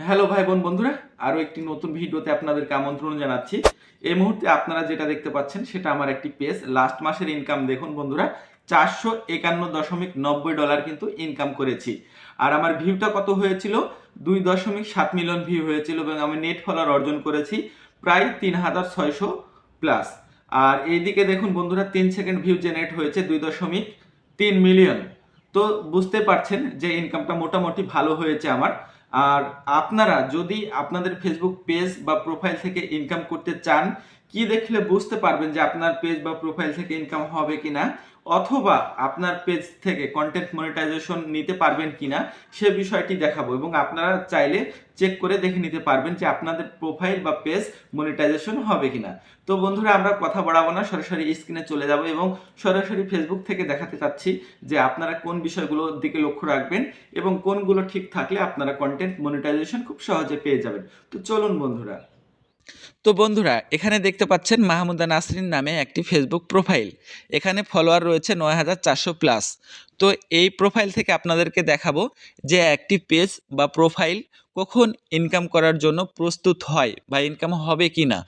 Hello ভাই বোন বন্ধুরা, আরও একটি নতুন ভিডিওতে আপনাদেরকে আমন্ত্রণ জানাচ্ছি। এই মুহূর্তে আপনারা যেটা দেখতে পাচ্ছেন, সেটা আমার একটি পেজ লাস্ট মাসের ইনকাম দেখুন বন্ধুরা, চারশো একান্ন দশমিক নব্বই ডলার কিন্তু ইনকাম করেছি। আর আমার ভিউটা কত হয়েছিল? দুই দশমিক সাত মিলিয়ন ভিউ হয়েছিল এবং আমি নেট ফলোয়ার অর্জন করেছি প্রায় তিন হাজার ছয়শো প্লাস আর এইদিকে দেখুন বন্ধুরা, তিন সেকেন্ড ভিউ জেনারেট হয়েছে দুই দশমিক তিন মিলিয়ন তো বুঝতে পারছেন যে ইনকামটা মোটামুটি ভালো হয়েছে আমার। আর আপনারা যদি আপনাদের ফেসবুক পেজ বা প্রোফাইল থেকে ইনকাম করতে চান, কি দেখলে বুঝতে পারবেন যে আপনার পেজ বা প্রোফাইল থেকে ইনকাম হবে কিনা? অথবা আপনার পেজ থেকে কন্টেন্ট মনিটাইজেশন নিতে পারবেন কিনা সে বিষয়টি দেখাবো এবং আপনারা চাইলে চেক করে দেখে নিতে পারবেন যে আপনাদের প্রোফাইল বা পেজ মনিটাইজেশন হবে কিনা। তো বন্ধুরা, আমরা কথা বাড়াবো না, সরাসরি স্ক্রিনে চলে যাব এবং সরাসরি ফেসবুক থেকে দেখাতে চাচ্ছি যে আপনারা কোন বিষয়গুলোর দিকে লক্ষ্য রাখবেন এবং কোনগুলো ঠিক থাকলে আপনারা কন্টেন্ট মনিটাইজেশন খুব সহজে পেয়ে যাবেন। তো চলুন বন্ধুরা। তো বন্ধুরা, এখানে দেখতে পাচ্ছেন মাহমুদা নাসরিন নামে একটি ফেসবুক প্রোফাইল এখানে ফলোয়ার রয়েছে নয় হাজার চারশো প্লাস তো এই প্রোফাইল থেকে আপনাদেরকে দেখাবো যে একটি পেজ বা প্রোফাইল কখন ইনকাম করার জন্য প্রস্তুত হয় বা ইনকাম হবে কি না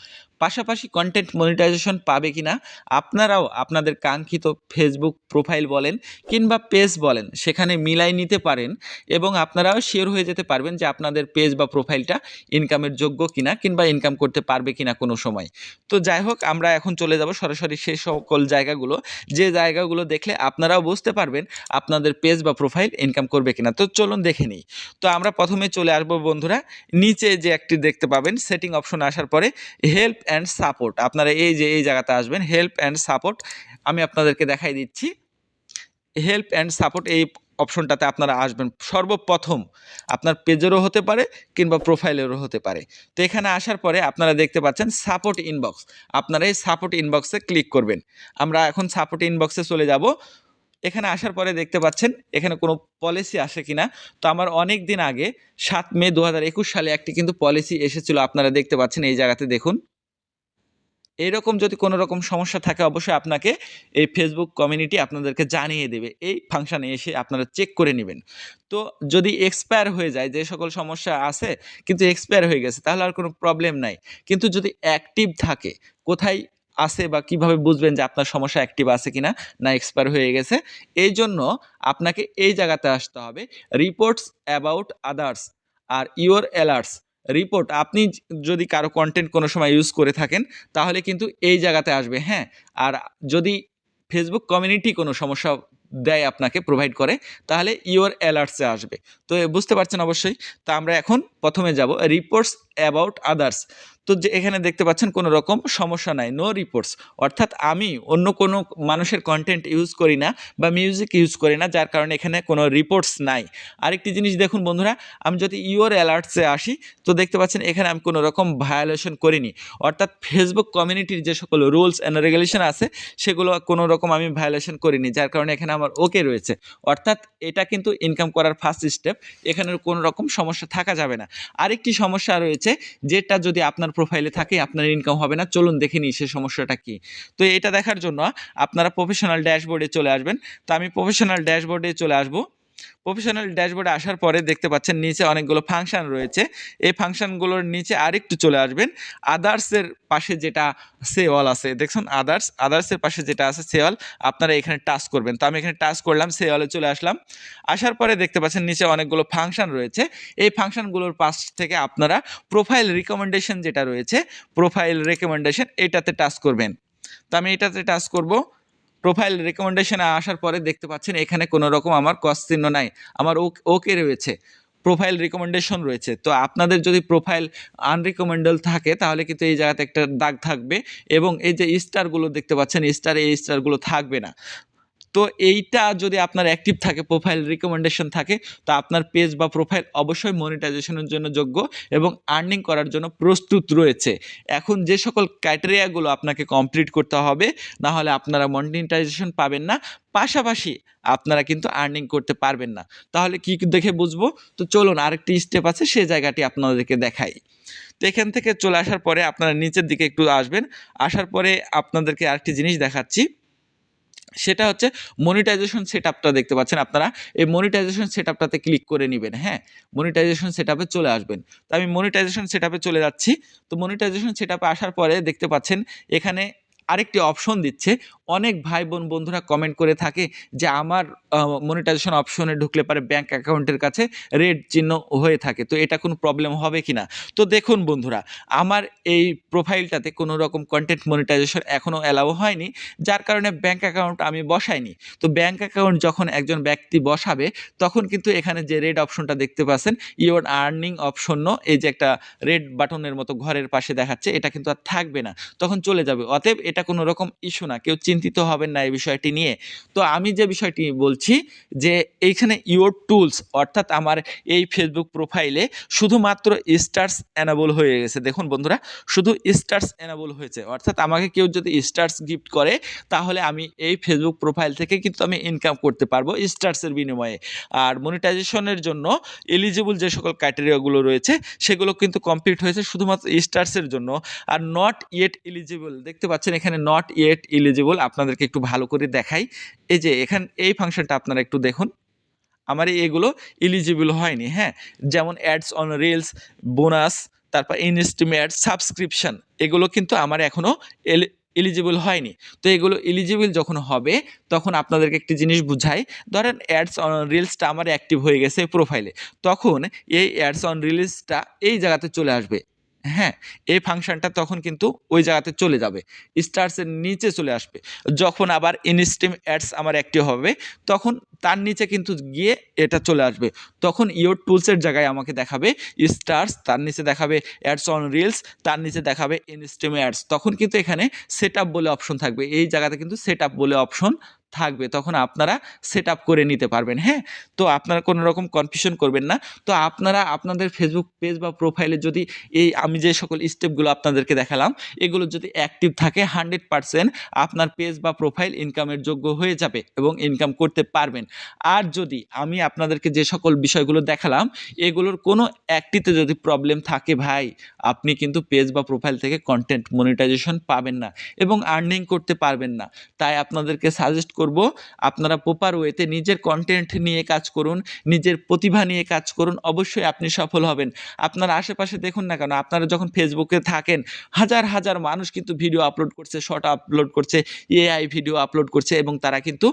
পাশাপাশি কন্টেন্ট মনিটাইজেশন পাবে কি না আপনারাও আপনাদের কাঙ্ক্ষিত ফেসবুক প্রোফাইল বলেন কিংবা পেজ বলেন, সেখানে মিলাই নিতে পারেন এবং আপনারাও শিওর হয়ে যেতে পারবেন যে আপনাদের পেজ বা প্রোফাইলটা ইনকামের যোগ্য কিনা কিংবা ইনকাম করতে পারবে কিনা কোনো সময়। তো যাই হোক, আমরা এখন চলে যাব সরাসরি সেই সকল জায়গাগুলো, যে জায়গাগুলো দেখলে আপনারাও বুঝতে পারবেন আপনাদের পেজ বা প্রোফাইল ইনকাম করবে কিনা। তো চলুন দেখে নিই। তো আমরা প্রথমে চলে আসব বন্ধুরা, নিচে যে একটি দেখতে পাবেন সেটিং অপশন আসার পরে হেল্প অ্যান্ড সাপোর্ট আপনারা এই যে, এই জায়গাতে আসবেন হেল্প অ্যান্ড সাপোর্ট আমি আপনাদেরকে দেখাই দিচ্ছি। হেল্প অ্যান্ড সাপোর্ট এই অপশনটাতে আপনারা আসবেন। সর্বপ্রথম আপনার পেজেরও হতে পারে কিংবা প্রোফাইলেরও হতে পারে। তো এখানে আসার পরে আপনারা দেখতে পাচ্ছেন সাপোর্ট ইনবক্স আপনারা এই সাপোর্ট ইনবক্সে ক্লিক করবেন। আমরা এখন সাপোর্ট ইনবক্সে চলে যাব। এখানে আসার পরে দেখতে পাচ্ছেন, এখানে কোনো পলিসি আসে কিনা। তো আমার অনেক দিন আগে, সাত মে দু হাজার একুশ সালে একটি কিন্তু পলিসি এসেছিল। আপনারা দেখতে পাচ্ছেন এই জায়গাতে দেখুন। এরকম যদি কোনো রকম সমস্যা থাকে, অবশ্যই আপনাকে এই ফেসবুক কমিউনিটি আপনাদেরকে জানিয়ে দেবে। এই ফাংশানে এসে আপনারা চেক করে নেবেন। তো যদি এক্সপায়ার হয়ে যায়, যে সকল সমস্যা আছে, কিন্তু এক্সপায়ার হয়ে গেছে, তাহলে আর কোনো প্রবলেম নাই। কিন্তু যদি অ্যাক্টিভ থাকে, কোথায় আছে বা কীভাবে বুঝবেন যে আপনার সমস্যা অ্যাক্টিভ আছে কিনা, না এক্সপায়ার হয়ে গেছে, এই জন্য আপনাকে এই জায়গাতে আসতে হবে। রিপোর্টস অ্যাবাউট আদার্স আর ইওর অ্যালার্টস রিপোর্ট আপনি যদি কারও কন্টেন্ট কোনো সময় ইউজ করে থাকেন, তাহলে কিন্তু এই জায়গাতে আসবে হ্যাঁ? আর যদি ফেসবুক কমিউনিটি কোনো সমস্যা দেয় আপনাকে প্রোভাইড করে, তাহলে ইওর অ্যালার্টসে আসবে। তো বুঝতে পারছেন অবশ্যই? তা আমরা এখন প্রথমে যাব রিপোর্টস অ্যাবাউট আদার্স তো যে এখানে দেখতে পাচ্ছেন কোনো রকম সমস্যা নাই নো রিপোর্টস অর্থাৎ আমি অন্য কোনো মানুষের কন্টেন্ট ইউজ করি না বা মিউজিক ইউজ করি না, যার কারণে এখানে কোনো রিপোর্টস নাই। আরেকটি জিনিস দেখুন বন্ধুরা, আমি যদি ইওর অ্যালার্টসে আসি, তো দেখতে পাচ্ছেন এখানে আমি কোনো রকম ভায়োলেশন করিনি। অর্থাৎ ফেসবুক কমিউনিটির যে সকল রুলস অ্যান্ড রেগুলেশন আছে, সেগুলো কোনো রকম আমি ভায়োলেশন করিনি, যার কারণে এখানে আমার ওকে রয়েছে। অর্থাৎ এটা কিন্তু ইনকাম করার ফার্স্ট স্টেপ এখানে কোনো রকম সমস্যা থাকা যাবে না। আরেকটি সমস্যা রয়েছে যেটা যদি আপনার প্রোফাইলে থাকে, আপনার ইনকাম হবে না, চলুন দেখে নিই সে সমস্যাটা কি। তো এটা দেখার জন্য আপনারা প্রফেশনাল ড্যাশবোর্ডে চলে আসবেন। তো আমি প্রফেশনাল ড্যাশবোর্ডে চলে আসব। প্রফেশনাল ড্যাশবোর্ডে আসার পরে দেখতে পাচ্ছেন নিচে অনেকগুলো ফাংশন রয়েছে। এই ফাংশনগুলোর নিচে আরেকটু চলে আসবেন। আদার্সের পাশে যেটা সেওয়াল আছে দেখছেন আদার্স আদার্সের পাশে যেটা আছে সেওয়াল আপনারা এখানে টাচ করবেন। তো আমি এখানে টাচ করলাম সেওয়ালে চলে আসলাম। আসার পরে দেখতে পাচ্ছেন নিচে অনেকগুলো ফাংশন রয়েছে। এই ফাংশনগুলোর পাশ থেকে আপনারা প্রোফাইল রিকমেন্ডেশন যেটা রয়েছে প্রোফাইল রেকমেন্ডেশন এটাতে টাচ করবেন। তো আমি এটাতে টাচ করব। প্রোফাইল রেকমেন্ডেশনে আসার পরে দেখতে পাচ্ছেন এখানে কোনো রকম আমার কস চিহ্ন নাই। আমার ওকে রয়েছে। প্রোফাইল রিকমেন্ডেশন রয়েছে। তো আপনাদের যদি প্রোফাইল আনরিকমেন্ডেল থাকে, তাহলে কিন্তু এই জায়গাতে একটা দাগ থাকবে এবং এই যে স্টারগুলো দেখতে পাচ্ছেন স্টার এই স্টারগুলো থাকবে না। তো এইটা যদি আপনার অ্যাক্টিভ থাকে প্রোফাইল রিকমেন্ডেশন থাকে, তো আপনার পেজ বা প্রোফাইল অবশ্যই মনিটাইজেশনের জন্য যোগ্য এবং আর্নিং করার জন্য প্রস্তুত রয়েছে। এখন যে সকল ক্রাইটেরিয়াগুলো আপনাকে কমপ্লিট করতে হবে, না হলে আপনারা মনিটাইজেশন পাবেন না, পাশাপাশি আপনারা কিন্তু আর্নিং করতে পারবেন না। তাহলে কি দেখে বুঝব? তো চলুন, আরেকটি স্টেপ আছে সেই জায়গাটি আপনাদেরকে দেখাই। তো এখান থেকে চলে আসার পরে আপনারা নিচের দিকে একটু আসবেন, আসার পরে আপনাদেরকে আরেকটি জিনিস দেখাচ্ছি। সেটা হচ্ছে মনিটাইজেশন সেট আপটা দেখতে পাচ্ছেন আপনারা। এই মনিটাইজেশন সেট আপটাতে ক্লিক করে নেবেন হ্যাঁ? মনিটাইজেশন সেট আপে চলে আসবেন। তো আমি মনিটাইজেশন সেট আপে চলে যাচ্ছি। তো মনিটাইজেশন সেট আপে আসার পরে দেখতে পাচ্ছেন এখানে আরেকটি অপশন দিচ্ছে। অনেক ভাই বোন বন্ধুরা কমেন্ট করে থাকে যে আমার মনিটাইজেশন অপশনে ঢুকলে পারে ব্যাংক অ্যাকাউন্টের কাছে রেড চিহ্ন হয়ে থাকে। তো এটা কোনো প্রবলেম হবে কি না তো দেখুন বন্ধুরা, আমার এই প্রোফাইলটাতে কোনো রকম কন্টেন্ট মনিটাইজেশন এখনও অ্যালাউ হয়নি। যার কারণে ব্যাংক অ্যাকাউন্ট আমি বসাইনি। তো ব্যাংক অ্যাকাউন্ট যখন একজন ব্যক্তি বসাবে, তখন কিন্তু এখানে যে রেড অপশনটা দেখতে পাচ্ছেন ইওর আর্নিং অপশন এই যে একটা রেড বাটনের মতো ঘরের পাশে দেখাচ্ছে, এটা কিন্তু আর থাকবে না। তখন চলে যাবে। অতএব এটা কোনো রকম ইস্যু না। কেউ চিন্তিত হবেন না এই বিষয়টি নিয়ে। তো আমি যে বিষয়টি বলছি যে এইখানে ইওর টুলস অর্থাৎ আমার এই ফেসবুক প্রোফাইলে শুধুমাত্র স্টার্স অ্যানাবল হয়ে গেছে। দেখুন বন্ধুরা, শুধু স্টার্স অ্যানাবল হয়েছে। অর্থাৎ আমাকে কেউ যদি স্টার্স গিফট করে, তাহলে আমি এই ফেসবুক প্রোফাইল থেকে কিন্তু আমি ইনকাম করতে পারব স্টার্সের বিনিময়ে। আর মনিটাইজেশনের জন্য এলিজিবল যে সকল ক্রাইটেরিয়াগুলো রয়েছে, সেগুলো কিন্তু কমপ্লিট হয়েছে শুধুমাত্র স্টার্সের জন্য। আর নট ইয়েট এলিজিবল দেখতে পাচ্ছেন এখানে নট ইয়েট ইলিজিবল আপনাদেরকে একটু ভালো করে দেখাই। এই যে, এখান, এই ফাংশনটা আপনারা একটু দেখুন। আমার এগুলো এলিজিবল হয়নি হ্যাঁ? যেমন অ্যাডস অন রিলস বোনাস তারপর ইনস্টিমেট সাবস্ক্রিপশন এগুলো কিন্তু আমার এখনও এলিজিবল হয়নি। তো এগুলো এলিজিবল যখন হবে, তখন আপনাদেরকে একটি জিনিস বুঝাই। ধরেন অ্যাডস অন রিলসটা আমার অ্যাক্টিভ হয়ে গেছে প্রোফাইলে তখন এই অ্যাডস অন রিলসটা এই জায়গাতে চলে আসবে। হ্যাঁ এই ফাংশনটা তখন কিন্তু ওই জায়গাতে চলে যাবে। স্টার্সের নিচে চলে আসবে। যখন আবার ইনস্টিম অ্যাডস আমার অ্যাক্টিভ হবে, তখন তার নিচে কিন্তু গিয়ে এটা চলে আসবে। তখন ইওর টুলসের জায়গায় আমাকে দেখাবে স্টার্স তার নিচে দেখাবে অ্যাডস অন রিলস তার নিচে দেখাবে ইনস্টিম অ্যাডস তখন কিন্তু এখানে সেট বলে অপশন থাকবে। এই জায়গাতে কিন্তু সেট বলে অপশন থাকবে, তখন আপনারা সেট করে নিতে পারবেন হ্যাঁ? তো আপনারা কোনো রকম কনফিউশন করবেন না। তো আপনারা আপনাদের ফেসবুক পেজ বা প্রোফাইলে যদি এই আমি যে সকল স্টেপগুলো আপনাদেরকে দেখালাম, এগুলো যদি অ্যাক্টিভ থাকে হান্ড্রেড পারসেন্ট আপনার পেজ বা প্রোফাইল ইনকামের যোগ্য হয়ে যাবে এবং ইনকাম করতে পারবেন। আর যদি আমি আপনাদেরকে যে সকল বিষয়গুলো দেখালাম, এগুলোর কোনো একটিতে যদি প্রবলেম থাকে ভাই, আপনি কিন্তু পেজ বা প্রোফাইল থেকে কন্টেন্ট মনিটাইজেশন পাবেন না এবং আর্নিং করতে পারবেন না। তাই আপনাদেরকে সাজেস্ট করব। আপনারা প্রপার ওয়েতে নিজের কন্টেন্ট নিয়ে কাজ করুন, নিজের প্রতিভা নিয়ে কাজ করুন, অবশ্যই আপনি সফল হবেন। আপনার আশেপাশে দেখুন না কেন, আপনারা যখন ফেসবুকে থাকেন, হাজার হাজার মানুষ কিন্তু ভিডিও আপলোড করছে শর্ট আপলোড করছে এআই ভিডিও আপলোড করছে এবং তারা কিন্তু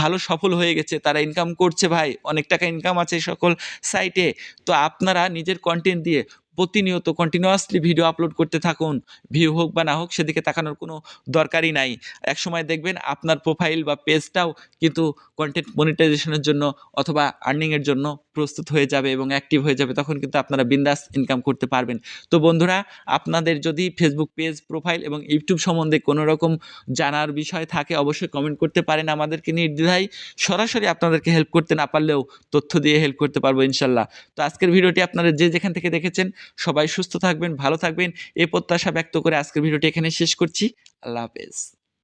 ভালো সফল হয়ে গেছে, তারা ইনকাম করছে ভাই, অনেক টাকা ইনকাম আছে সকল সাইটে তো আপনারা নিজের কন্টেন্ট দিয়ে প্রতিনিয়ত কন্টিনিউয়াসলি ভিডিও আপলোড করতে থাকুন। ভিউ হোক বা না হোক, সেদিকে তাকানোর কোনো দরকারই নাই। এক সময় দেখবেন আপনার প্রোফাইল বা পেজটাও কিন্তু কন্টেন্ট মনিটাইজেশনের জন্য অথবা আর্নিংয়ের জন্য প্রস্তুত হয়ে যাবে এবং অ্যাক্টিভ হয়ে যাবে, তখন কিন্তু আপনারা বিন্দাস ইনকাম করতে পারবেন। তো বন্ধুরা, আপনাদের যদি ফেসবুক পেজ প্রোফাইল এবং ইউটিউব সম্বন্ধে কোনো রকম জানার বিষয় থাকে, অবশ্যই কমেন্ট করতে পারেন আমাদেরকে নির্দ্বিধায়। সরাসরি আপনাদেরকে হেল্প করতে না পারলেও তথ্য দিয়ে হেল্প করতে পারব ইনশাল্লাহ। তো আজকের ভিডিওটি আপনারা যে যেখান থেকে দেখেছেন সবাই সুস্থ থাকবেন, ভালো থাকবেন। এ প্রত্যাশা ব্যক্ত করে আজকের ভিডিওটি এখানে শেষ করছি। আল্লাহ হাফেজ।